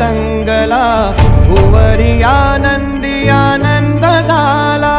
दंगला भुवरी आनंदी आनंद झाला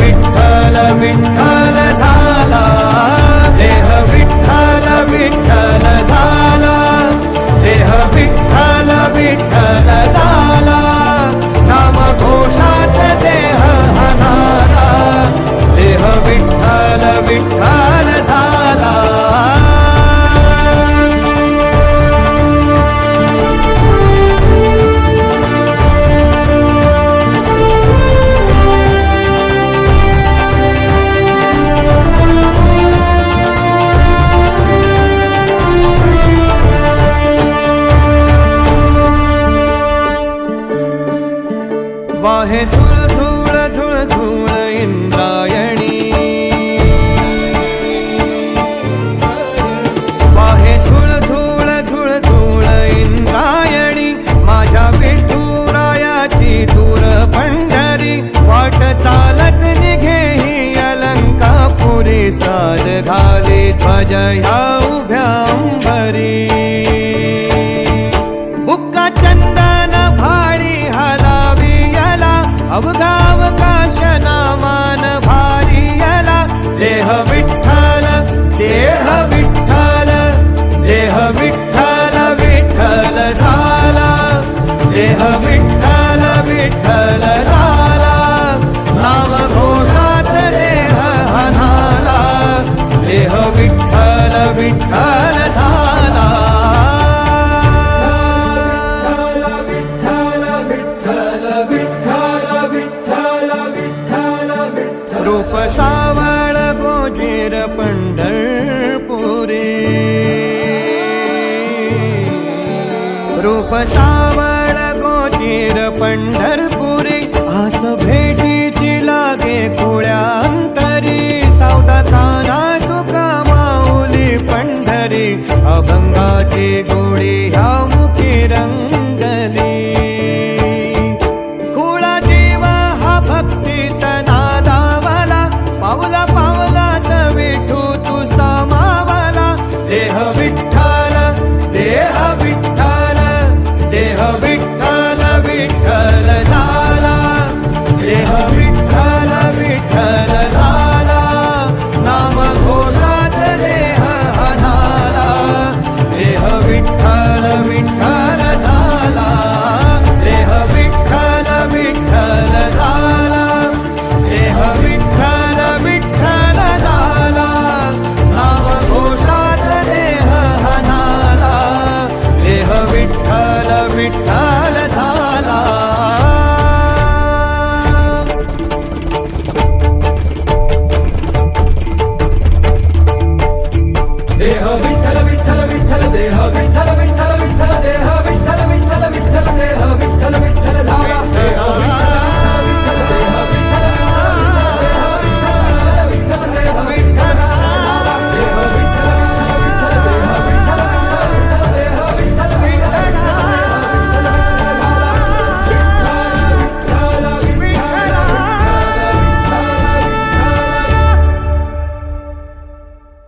विठ्ठल विठ्ठल वाहे झुळ झुळ झुळ झुळ इंद्रायणी. वाहे झुळ झुळ झुळ झुळ इंद्रायणी. माझ्या विठुरायाची दूर पंढरी. वाट चालत निघे ही अलंकापुरी. साद घाली ध्वज ह्या उभ्या अंबरी विठ्ठल झाला नाम घोषात देह हनाला देह विठ्ठल विठ्ठल झाला. रूप सावळ गोजीर पंढरपुरे. रूप सावळ পথে গড়ে লেখা